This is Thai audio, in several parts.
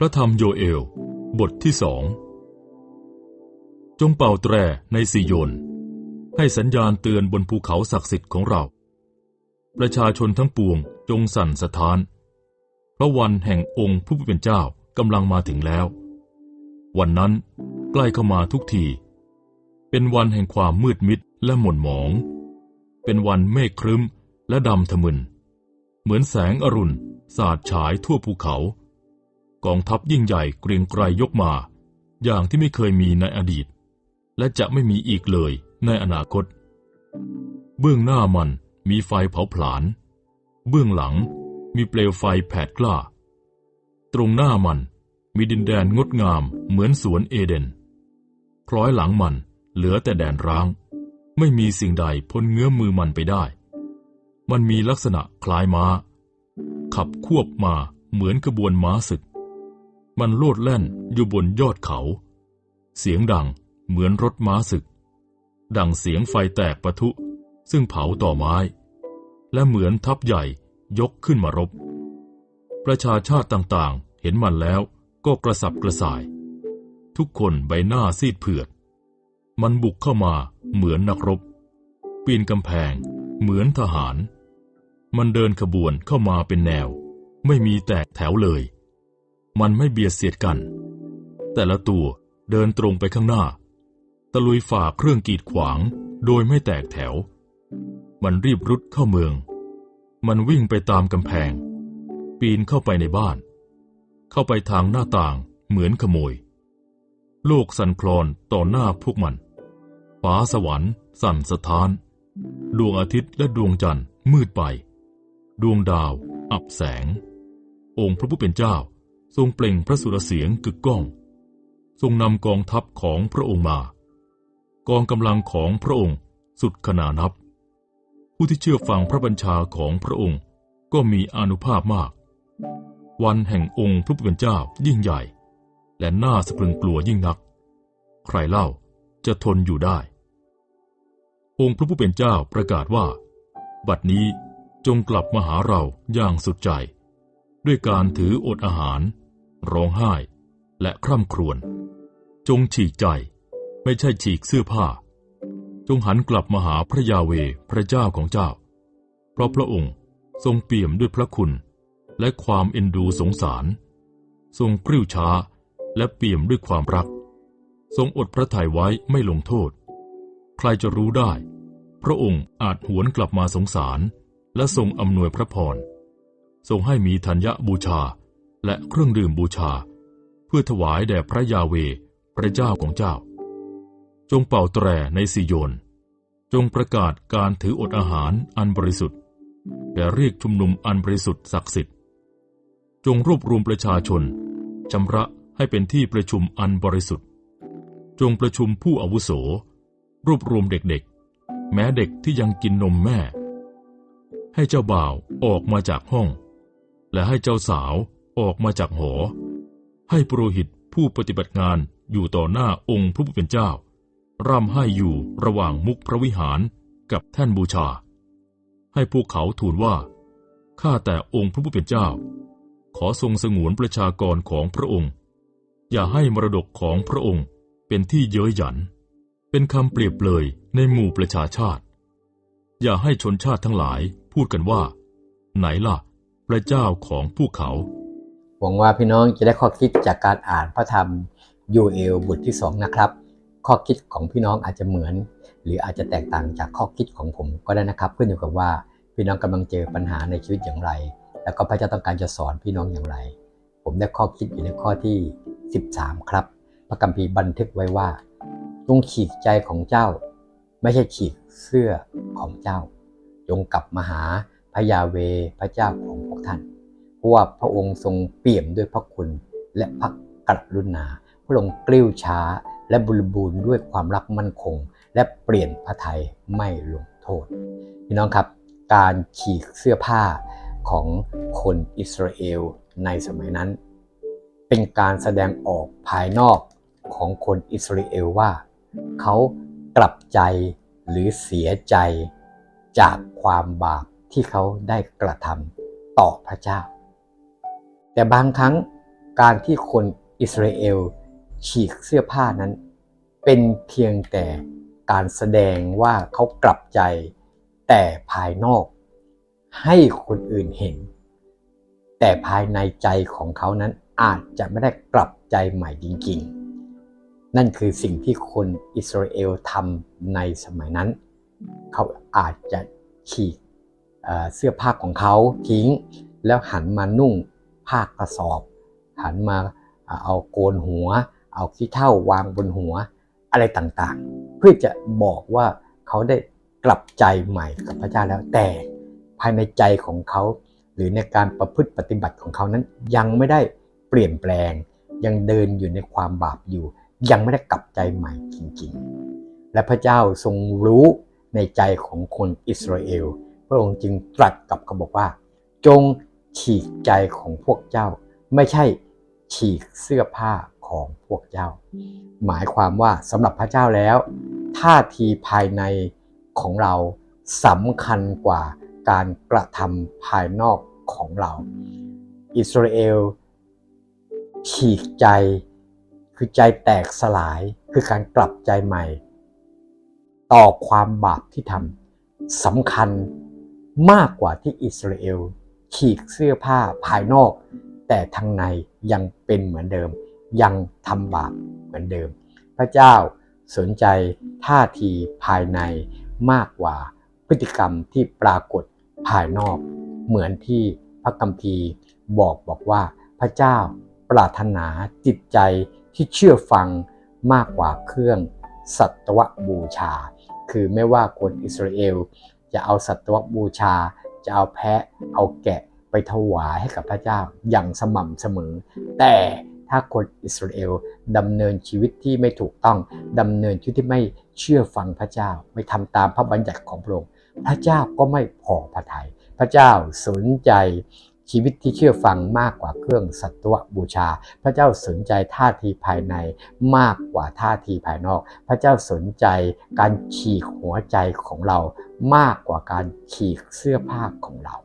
พระธรรมโยเอล บทที่สอง จงเป่าแตรในสิโยน ให้สัญญาณเตือนบนภูเขาศักดิ์สิทธิ์ของเรา ประชาชนทั้งปวงจงสั่นสะท้านเพราะวันแห่งองค์ผู้เป็นเจ้ากำลังมาถึงแล้ว วันนั้นใกล้เข้ามาทุกที เป็นวันแห่งความมืดมิดและหม่นหมอง เป็นวันเมฆครึ้มและดำทะมึน เหมือนแสงอรุณสาดฉายทั่วภูเขา กองทัพยิ่งใหญ่เกรียงไกรยกมา อย่างที่ไม่เคยมีในอดีต และจะไม่มีอีกเลยในอนาคต เบื้องหน้ามันมีไฟเผาผลาญ เบื้องหลังมีเปลวไฟแผดกล้า ตรงหน้ามันมีดินแดนงดงามเหมือนสวนเอเดน คล้อยหลังมันเหลือแต่แดนร้าง ไม่มีสิ่งใดพ้นเงื้อมมือมันไปได้ มันมีลักษณะคล้ายม้า ขับควบมาเหมือนกระบวนม้าศึก มันโลดแล่นอยู่บนยอดเขา เสียงดังเหมือนรถม้าศึก ดังเสียงไฟแตกปะทุ ซึ่งเผาต่อไม้ และเหมือนทัพใหญ่ยกขึ้นมารบ ประชาชาติต่างๆ เห็นมันแล้วก็กระสับกระส่าย ทุกคนใบหน้าซีดเผือด มันบุกเข้ามาเหมือนนักรบ ปีนกำแพง เหมือนทหาร มันเดินขบวนเข้ามาเป็นแนว ไม่มีแตกแถวเลย มันไม่เบียดเสียดกัน แต่ละตัวเดินตรงไปข้างหน้า ตะลุยฝ่าเครื่องกีดขวางโดยไม่แตกแถว มันรีบรุดเข้าเมือง มันวิ่งไปตามกำแพง ปีนเข้าไปในบ้าน เข้าไปทางหน้าต่างเหมือนขโมย โลกสั่นคลอนต่อหน้าพวกมัน ฟ้าสวรรค์ สั่นสะท้าน ดวงอาทิตย์และดวงจันทร์มืดไป ดวงดาว อับแสง องค์พระผู้เป็นเจ้า ทรงเปล่งพระสุรเสียงกึกก้อง ทรงนำกองทัพของพระองค์มา กองกำลังของพระองค์สุดขนานับ ผู้ที่เชื่อฟังพระบัญชาของพระองค์ก็มีอนุภาพมาก วันแห่งองค์พระผู้เป็นเจ้ายิ่งใหญ่ และน่าสะพรึงกลัวยิ่งนัก ใครเล่าจะทนอยู่ได้ องค์พระผู้เป็นเจ้าประกาศว่า บัดนี้จงกลับมาหาเราอย่างสุดใจ ด้วยการถืออดอาหาร ร้องไห้ และคร่ำครวญ จงฉีกใจ ไม่ใช่ฉีกเสื้อผ้า จงหันกลับมาหาพระยาเวพระเจ้าของเจ้า เพราะพระองค์ทรงเปี่ยมด้วยพระคุณ และความเอ็นดูสงสาร ทรงกริ้วช้าและเปี่ยมด้วยความรัก ทรงอดพระทัยไว้ไม่ลงโทษ ใครจะรู้ได้ พระองค์อาจหวนกลับมาสงสาร และทรงอำนวยพระพรทรงให้มีธัญญบูชา และเครื่องดื่มบูชา เพื่อถวายแด่พระยาเว พระเจ้าของเจ้า จงเป่าแตรในสิโยน จงประกาศการถืออดอาหารอันบริสุทธิ์และเรียกชุมนุมอันบริสุทธิ์ศักดิ์สิทธิ์ จงรวบรวมประชาชนชำระให้เป็นที่ประชุมอันบริสุทธิ์ จงประชุมผู้อาวุโส รวบรวมเด็กๆ แม้เด็กที่ยังกินนมแม่ ให้เจ้าบ่าวออกมาจากห้อง และให้เจ้าสาว ออกมาจากหอ ให้ปุโรหิตผู้ปฏิบัติงานอยู่ต่อหน้าองค์พระผู้เป็นเจ้า ร่ำให้อยู่ระหว่างมุกพระวิหารกับแท่นบูชา ให้พวกเขาทูลว่า ข้าแต่องค์พระผู้เป็นเจ้า ขอทรงสงวนประชากรของพระองค์ อย่าให้มรดกของพระองค์เป็นที่เย้ยหยัน เป็นคำเปรียบเลยในหมู่ประชาชาติ อย่าให้ชนชาติทั้งหลายพูดกันว่า ไหนล่ะ พระเจ้าของพวกเขา หวังว่าพี่น้องจะได้ข้อคิดจากการอ่านพระธรรมยูเอลบทที่ 2 นะครับ ข้อคิดของพี่น้องอาจจะเหมือน หรืออาจจะแตกต่างจากข้อคิดของผมก็ได้นะครับขึ้นอยู่กับว่าพี่น้องกำลังเจอปัญหาในชีวิตอย่างไร แล้วก็พระเจ้าต้องการจะสอนพี่น้องอย่างไร ผมได้ข้อคิดอยู่ในข้อที่ 13 ครับ พระคัมภีร์บันทึกไว้ว่าจงฉีกใจของเจ้า ไม่ใช่ฉีกเสื้อของเจ้าจงกลับมาหาพระยาเวพระเจ้าของพวกท่าน เพราะว่าพระองค์ทรงเปี่ยมด้วยพระคุณและพระกรุณา พระองค์กลิ้วช้าและบริบูรณ์ด้วยความรักมั่นคง และเปลี่ยนพระทัยไม่ลงโทษ พี่น้องครับ การฉีกเสื้อผ้าของคนอิสราเอลในสมัยนั้น เป็นการแสดงออกภายนอกของคนอิสราเอลว่า เขากลับใจหรือเสียใจจากความบาปที่เขาได้กระทำต่อพระเจ้า แต่บางครั้งการที่คนอิสราเอลฉีกเสื้อผ้านั้น เป็นเพียงแต่การแสดงว่าเขากลับใจ แต่ภายนอกให้คนอื่นเห็น แต่ภายในใจของเขานั้นอาจจะไม่ได้กลับใจใหม่จริง ๆ นั่นคือสิ่งที่คนอิสราเอลทำในสมัยนั้น เขาอาจจะฉีกเอ่อเสื้อผ้าของเขาทิ้ง แล้วหันมานุ่ง ผ้ากระสอบ หันมาเอาโกนหัว เอาขี้เถ้าวางบนหัวอะไรต่างๆ เพื่อจะบอกว่าเขาได้กลับใจใหม่กับพระเจ้าแล้วแต่ภายในใจของเขา หรือในการประพฤติปฏิบัติของเขานั้น ยังไม่ได้เปลี่ยนแปลง ยังเดินอยู่ในความบาปอยู่ ยังไม่ได้กลับใจใหม่จริงๆ และพระเจ้าทรงรู้ในใจของคนอิสราเอล พระองค์จึงตรัสกับเขาบอกว่า จง ฉีกใจของพวกเจ้า ไม่ใช่ฉีกเสื้อผ้าของพวกเจ้า หมายความว่าสำหรับพระเจ้าแล้ว ท่าทีภายในของเราสำคัญกว่าการกระทำภายนอกของเรา อิสราเอลฉีกใจ คือใจแตกสลายคือการกลับใจใหม่ ต่อความบาปที่ทำสำคัญมากกว่าที่อิสราเอล ฉีกเสื้อผ้าภายนอก แต่ทางในยังเป็นเหมือนเดิม ยังทำบาปเหมือนเดิม พระเจ้าสนใจท่าทีภายในมากกว่าพฤติกรรมที่ปรากฏภายนอก เหมือนที่พระคัมภีร์บอกบอกว่าพระเจ้าปรารถนาจิตใจที่เชื่อฟังมากกว่าเครื่องสัตวบูชา คือไม่ว่าคนอิสราเอลจะเอาสัตวบูชา จะเอาแพะเอาแกะไปถวายให้กับพระเจ้าอย่างสม่ำเสมอ แต่ถ้าคนอิสราเอลดำเนินชีวิตที่ไม่ถูกต้องดำเนินชีวิตที่ไม่เชื่อฟังพระเจ้า ไม่ทำตามพระบัญญัติของพระองค์พระเจ้าก็ไม่พอพระทยัยพระเจ้าสนใจชีวิตที่เชื่อฟังมากกว่าเครื่องสัตวบูชา พระเจ้าสนใจท่าทีภายในมากกว่าท่าทีภายนอก พระเจ้าสนใจการฉีกหัวใจของเรา มากกว่าการฉีกเสื้อผ้าของเรา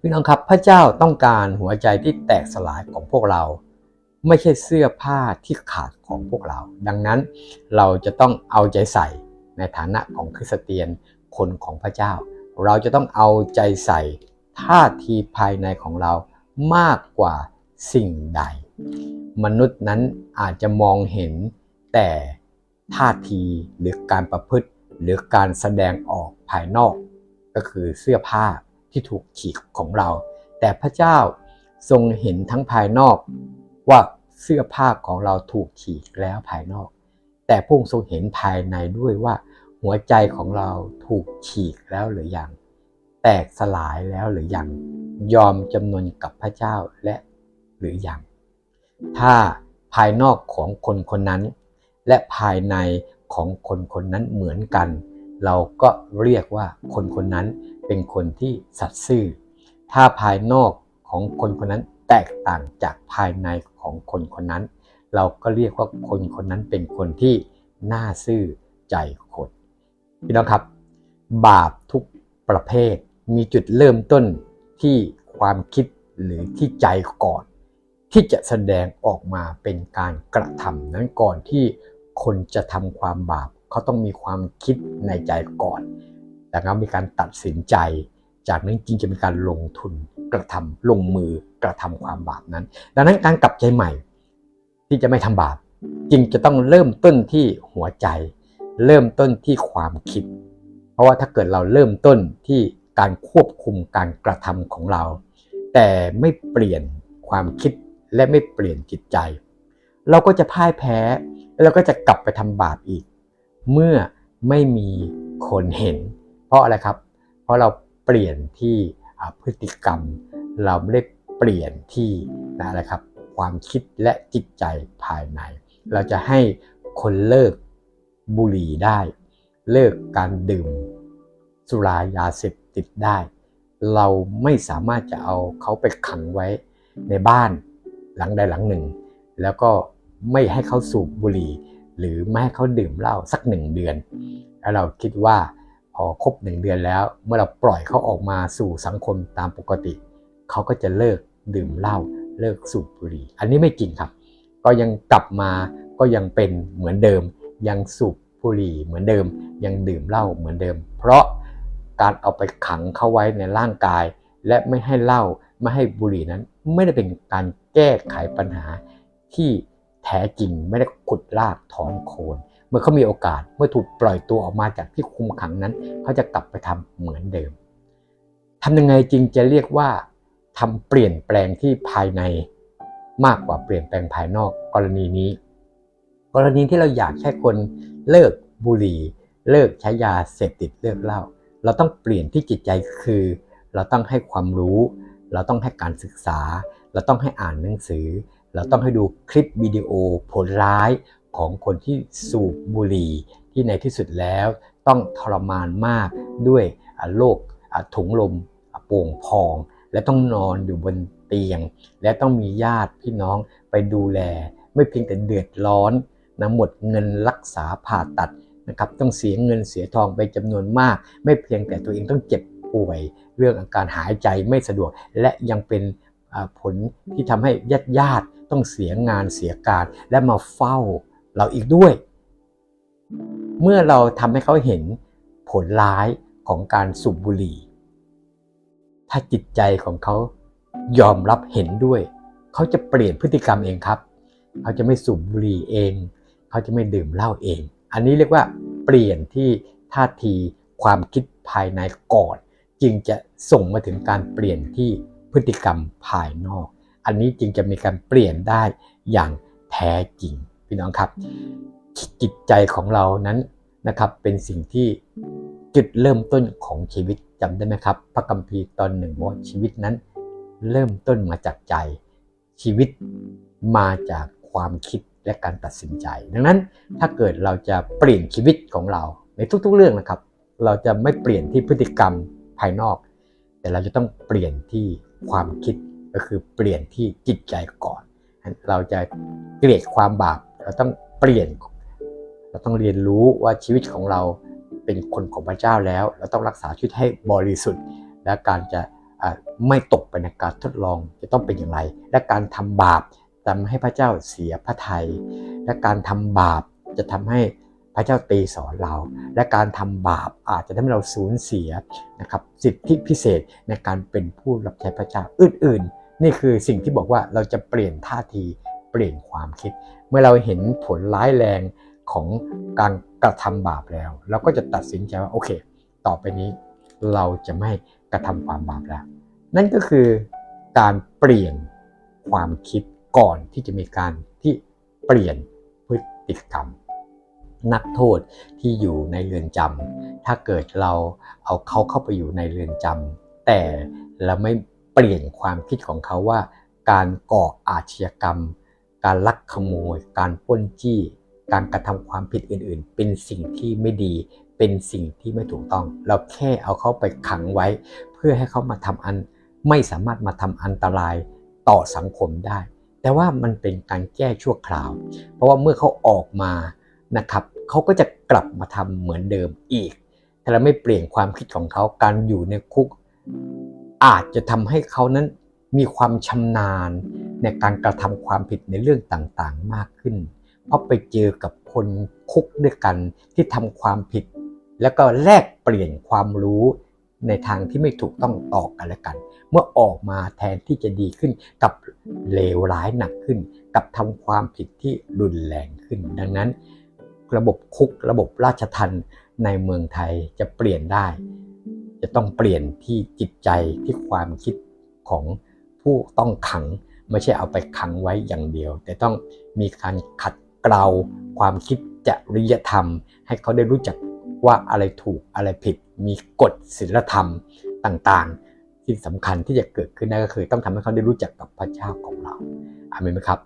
พี่น้องครับพระเจ้าต้องการหัวใจที่แตกสลายของพวกเรา ไม่ใช่เสื้อผ้าที่ขาดของพวกเรา ดังนั้นเราจะต้องเอาใจใส่ในฐานะของคริสเตียนคนของพระเจ้า เราจะต้องเอาใจใส่ท่าทีภายในของเรามากกว่าสิ่งใด มนุษย์นั้นอาจจะมองเห็นแต่ท่าทีหรือการประพฤติ หรือการแสดงออกภายนอกก็คือเสื้อผ้าที่ถูกฉีกของเรา แต่พระเจ้าทรงเห็นทั้งภายนอกว่าเสื้อผ้าของเราถูกฉีกแล้วภายนอก แต่พระองค์ทรงเห็นภายในด้วยว่า หัวใจของเราถูกฉีกแล้วหรือยัง แตกสลายแล้วหรือยัง ยอมจำนนกับพระเจ้าและหรือยัง ถ้าภายนอกของคนคนนั้น และภายใน ของคนคนนั้นเหมือนกัน เราก็เรียกว่าคนคนนั้นเป็นคนที่สัตย์ซื่อ ถ้าภายนอกของคนคนนั้นแตกต่างจากภายในของคนคนนั้น เราก็เรียกว่าคนคนนั้นเป็นคนที่น่าซื่อใจคนพี่น้องครับ บาปทุกประเภทมีจุดเริ่มต้นที่ความคิดหรือที่ใจก่อน ที่จะแสดงออกมาเป็นการกระทำนั้นก่อนที่ คนจะทำความบาปเขาต้องมีความคิดในใจก่อนแล้วก็มีการตัดสินใจ จากนั้นจริงจะมีการลงทุนกระทำลงมือกระทำความบาปนั้น ดังนั้นการกลับใจใหม่ ที่จะไม่ทำบาปจริงจะต้องเริ่มต้นที่หัวใจ เริ่มต้นที่ความคิด เพราะว่าถ้าเกิดเราเริ่มต้นที่การควบคุมการกระทำของเรา แต่ไม่เปลี่ยนความคิดและไม่เปลี่ยนจิตใจ เราก็จะพ่ายแพ้ แล้วเราก็จะกลับไปทำบาปอีก เมื่อไม่มีคนเห็น เพราะอะไรครับ เพราะเราเปลี่ยนที่พฤติกรรม เราไม่ได้เปลี่ยนที่นะอะไรครับ ความคิดและจิตใจภายใน เราจะให้คนเลิกบุหรี่ได้ เลิกการดื่ม สุรายาเสพติดได้ เราไม่สามารถจะเอาเขาไปขังไว้ในบ้านหลังใดหลังหนึ่ง แล้วก็ ไม่ให้เขาสูบบุหรี่ หรือไม่ให้เขาดื่มเหล้าสักหนึ่งเดือน แล้วเราคิดว่าพอครบหนึ่งเดือนแล้ว เมื่อเราปล่อยเขาออกมาสู่สังคมตามปกติ เขาก็จะเลิกดื่มเหล้าเลิกสูบบุหรี่ อันนี้ไม่จริงครับ ก็ยังกลับมาก็ยังเป็นเหมือนเดิม ยังสูบบุหรี่เหมือนเดิม ยังดื่มเหล้าเหมือนเดิม เพราะการเอาไปขังเข้าไว้ในร่างกาย และไม่ให้เหล้าไม่ให้บุหรี่นั้น ไม่ได้เป็นการแก้ไขปัญหาที่ แท้จริงไม่ได้ขุดรากถอนโคน เมื่อเขามีโอกาสเมื่อถูกปล่อยตัวออกมาจากที่คุมขังนั้น เขาจะกลับไปทำเหมือนเดิมทำยังไงจริงจะเรียกว่าทำเปลี่ยนแปลงที่ภายในมากกว่าเปลี่ยนแปลงภายนอกกรณีนี้ กรณีที่เราอยากให้คนเลิกบุหรี่ เลิกใช้ยาเสพติดเลิกเหล้าเราต้องเปลี่ยนที่จิตใจคือ เราต้องให้ความรู้ เราต้องให้การศึกษา เราต้องให้อ่านหนังสือ เราต้องให้ดูคลิปวิดีโอผลร้ายของคนที่สูบบุหรี่ที่ในที่สุดแล้วต้องทรมานมากด้วยโรคถุงลมโป่งพอง และต้องนอนอยู่บนเตียง และต้องมีญาติพี่น้องไปดูแล ไม่เพียงแต่เดือดร้อนนะหมดเงินรักษาผ่าตัดนะครับต้องเสียเงินเสียทองไปจำนวนมาก ไม่เพียงแต่ตัวเองต้องเจ็บป่วย เรื่องอาการหายใจไม่สะดวก และยังเป็นผลที่ทำให้ญาติญาติ ต้องเสียงานเสียการและมาเฝ้าเราอีกด้วย เมื่อเราทำให้เขาเห็นผลร้ายของการสูบบุหรี่ ถ้าจิตใจของเขายอมรับเห็นด้วย เขาจะเปลี่ยนพฤติกรรมเองครับ เขาจะไม่สูบบุหรี่เอง เขาจะไม่ดื่มเหล้าเอง อันนี้เรียกว่าเปลี่ยนที่ท่าทีความคิดภายในก่อน จึงจะส่งมาถึงการเปลี่ยนที่พฤติกรรมภายนอก อันนี้จึงจะมีการเปลี่ยนได้อย่างแท้จริงพี่น้องครับ จิตใจของเรานั้นนะครับเป็นสิ่งที่จุดเริ่มต้นของชีวิตจำได้ไหมครับ พระกัมภีร์ตอนหนึ่งว่าชีวิตนั้น เริ่มต้นมาจากใจ ชีวิตมาจากความคิดและการตัดสินใจ ดังนั้นถ้าเกิดเราจะเปลี่ยนชีวิตของเราในทุกๆเรื่องนะครับ เราจะไม่เปลี่ยนที่พฤติกรรมภายนอก แต่เราจะต้องเปลี่ยนที่ความคิด ก็คือเปลี่ยนที่จิตใจก่อน เราจะเกลียดความบาปเราต้องเปลี่ยน เราต้องเรียนรู้ว่าชีวิตของเราเป็นคนของพระเจ้าแล้ว เราต้องรักษาชีวิตให้บริสุทธิ์ และการจะไม่ตกไปในการทดลองจะต้องเป็นอย่างไร และการทำบาปทำให้พระเจ้าเสียพระทยัยและการทำบาปจะทำให้พระเจ้าตีสอนเรา และการทำบาปอาจจะทำให้เราสูญเสียนะครับสิทธิพิเศษในการเป็นผู้รับใช้พระเจ้าอื่นๆ นี่คือสิ่งที่บอกว่าเราจะเปลี่ยนท่าทีเปลี่ยนความคิด เมื่อเราเห็นผลร้ายแรงของการกระทำบาปแล้ว เราก็จะตัดสินใจว่าโอเค ต่อไปนี้เราจะไม่กระทำความบาปแล้ว นั่นก็คือการเปลี่ยนความคิดก่อนที่จะมีการที่เปลี่ยนพฤติกรรม นักโทษที่อยู่ในเรือนจำถ้าเกิดเราเอาเขาเข้าไปอยู่ในเรือนจำแต่เราไม่ ปลี่ยนความคิดของเขาว่า การก่ออาชญากรรม การลักขโมย การปล้นจี้ การกระทำความผิดอื่น ๆ เป็นสิ่งที่ไม่ดี เป็นสิ่งที่ไม่ถูกต้อง เราแค่เอาเขาไปขังไว้ เพื่อให้เขามาทำอันไม่สามารถมาทำอันตรายต่อสังคมได้ แต่ว่ามันเป็นการแก้ชั่วคราว เพราะว่าเมื่อเขาออกมานะครับเขาก็จะกลับมาทำเหมือนเดิมอีก ถ้าเราไม่เปลี่ยนความคิดของเขาการอยู่ในคุก อาจจะทำให้เขานั้นมีความชำนาญในการกระทำความผิดในเรื่องต่างๆมากขึ้น เพราะไปเจอกับคนคุกด้วยกันที่ทำความผิด แล้วก็แลกเปลี่ยนความรู้ในทางที่ไม่ถูกต้องต่อกันและกัน เมื่อออกมาแทนที่จะดีขึ้นกับเลวร้ายหนักขึ้น กับทำความผิดที่รุนแรงขึ้น ดังนั้น ระบบคุกระบบราชทันในเมืองไทยจะเปลี่ยนได้ จะต้องเปลี่ยนที่จิตใจที่ความคิดของผู้ต้องขัง ไม่ใช่เอาไปขังไว้อย่างเดียว แต่ต้องมีการขัดเกลาความคิดจริยธรรม ให้เขาได้รู้จักว่าอะไรถูกอะไรผิด มีกฎศีลธรรมต่างๆ ที่สำคัญที่จะเกิดขึ้นได้ก็คือ ต้องทำให้เขาได้รู้จักกับพระเจ้าของเราอามนไหมครับ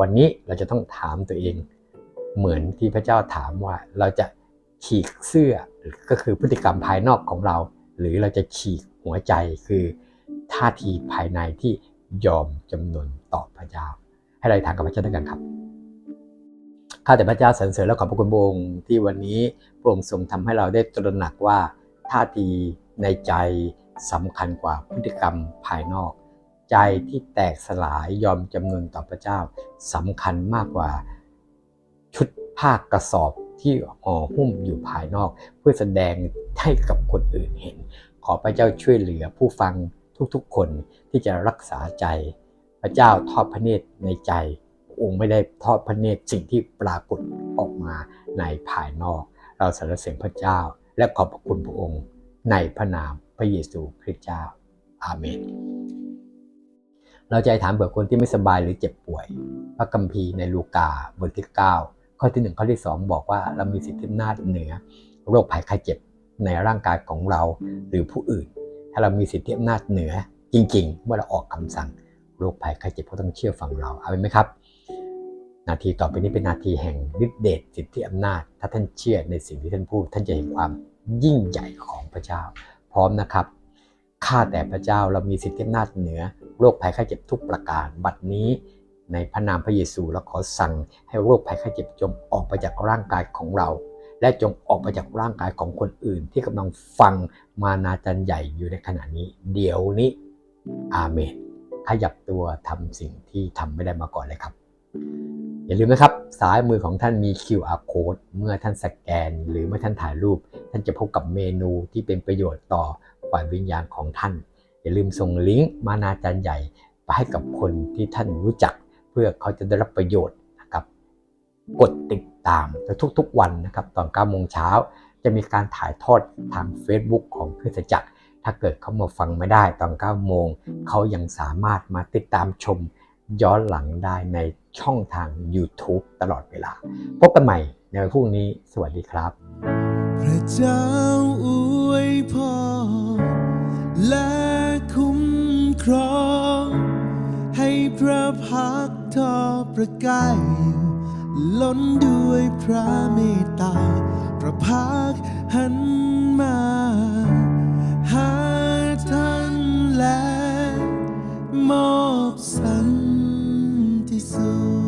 วันนี้เราจะต้องถามตัวเอง เหมือนที่พระเจ้าถามว่าเราจะฉีกเสื้อก็คือพฤติกรรมภายนอกของเรา หรือเราจะฉีกหัวใจคือท่าทีภายในที่ยอมจำนนต่อพระเจ้า ให้เราทางกับพระเจ้าด้วยกันครับข้าแต่พระเจ้าสรรเสริญและขอบพระคุณพระองค์ที่วันนี้พระองค์ทรงทำให้เราได้ตระหนักว่าท่าทีในใจสำคัญกว่าพฤติกรรมภายนอก ใจที่แตกสลายยอมจำนนต่อพระเจ้าสำคัญมากกว่าชุดผ้ากระสอบ ที่ห่อหุ้มอยู่ภายนอก เพื่อแสดงให้กับคนอื่นเห็น ขอพระเจ้าช่วยเหลือผู้ฟังทุกๆ คนที่จะรักษาใจ พระเจ้าทอดพระเนตรในใจ องค์ไม่ได้ทอดพระเนตรสิ่งที่ปรากฏออกมาในภายนอก เราสรรเสริญพระเจ้า และขอบพระคุณพระองค์ ในพระนามพระเยซูคริสต์เจ้า อาเมนเราจะถามเผื่อคนที่ไม่สบายหรือเจ็บป่วย พระคัมภีร์ในลูกาบทที่ 9 ข้อที่ 1 ข้อที่ 2 บอกว่าเรามีสิทธิอำนาจเหนือ โรคภัยไข้เจ็บในร่างกายของเราหรือผู้อื่น ถ้าเรามีสิทธิอำนาจเหนือจริง ๆ เมื่อเราออกคำสั่งโรคภัยไข้เจ็บก็ต้องเชื่อฟังเราเอาไหมครับ นาทีต่อไปนี้เป็นนาทีแห่งฤทธิเดชสิทธิอำนาจ ถ้าท่านเชื่อในสิ่งที่ท่านพูด ท่านจะเห็นความยิ่งใหญ่ของพระเจ้า พร้อมนะครับข้าแต่พระเจ้าเรามีสิทธิอำนาจเหนือโรคภัยไข้เจ็บทุกประการ บัดนี้ ในพระนามพระเยซูเราขอสั่งให้โรคภัยไข้เจ็บจงออกไปจากร่างกายของเรา และจงออกไปจากร่างกายของคนอื่น ที่กำลังฟังมานาจันใหญ่อยู่ในขณะนี้ เดี๋ยวนี้อาเมนขยับตัวทำสิ่งที่ทำไม่ได้มาก่อนเลยครับ อย่าลืมนะครับซ้ายมือของท่านมี QR code เมื่อท่านสแกน หรือเมื่อท่านถ่ายรูป ท่านจะพบกับเมนูที่เป็นประโยชน์ต่อฝ่ายวิญญาณของท่าน อย่าลืมส่งลิงก์มานาจารย์ใหญ่ไปให้กับคนที่ท่านรู้จัก พื่อเขาจะได้รับประโยชน์นะครับ กดติดตามทุกๆวันนะครับ ตอน9โมงเช้าจะมีการถ่ายทอดทาง Facebook ของคริสตจักร ถ้าเกิดเขามาฟังไม่ได้ตอน9โมง เขายังสามารถมาติดตามชมย้อนหลังได้ในช่องทาง YouTube ตลอดเวลา พบกันใหม่ในวันพรุ่งนี้ สวัสดีครับ พระเจ้าอวยพรและคุ้มครอง ให้พระพัก ทอประกายล้นด้วยพระเมตตาพระพักหันมา หาท่านและมอบสันติสุข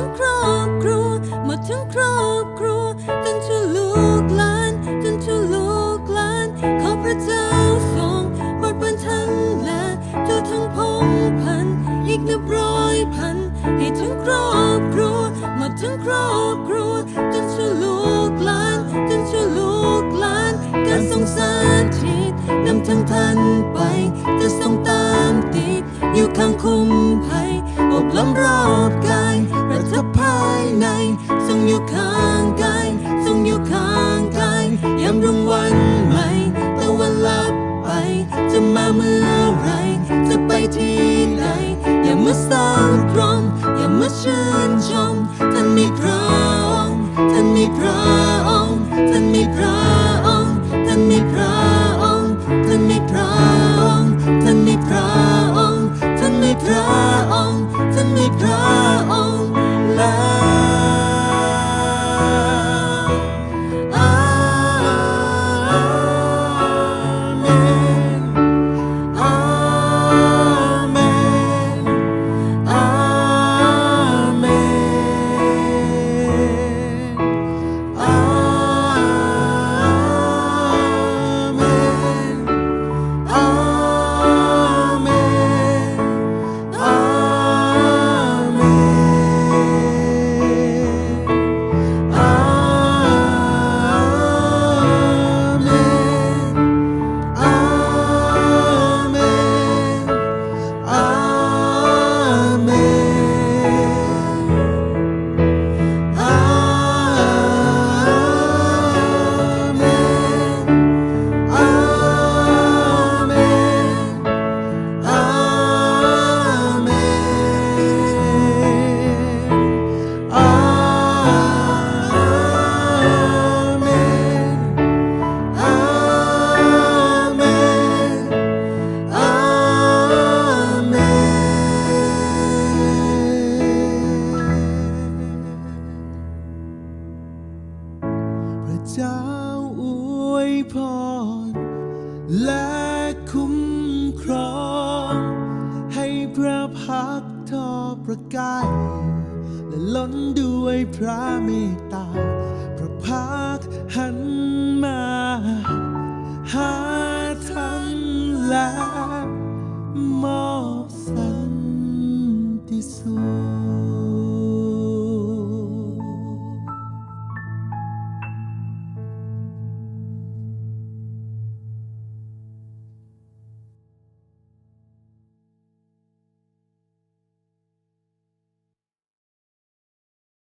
ทั้งครอบครัวหมดทั้งครอบครัวจนชั่วลูกหลานจนชั่วลูกหลานข้าพระเจ้าทรงโปรดบันทันและทั่วทั้งพงพันอีกนับร้อยพันให้ทั้งครอบครัวหมดทั้งครอบครัวจนชั่วลูกหลานจนชั่วลูกหลานการทรงสาธิตนำทั้งท่านไปจะทรงตามติดอยู่ข้างคุ้ ให้พร และคุ้มครอง ให้พระพักทอประกายและล้นด้วยพระเมตตา พระพักหันมา หาท่านและมอง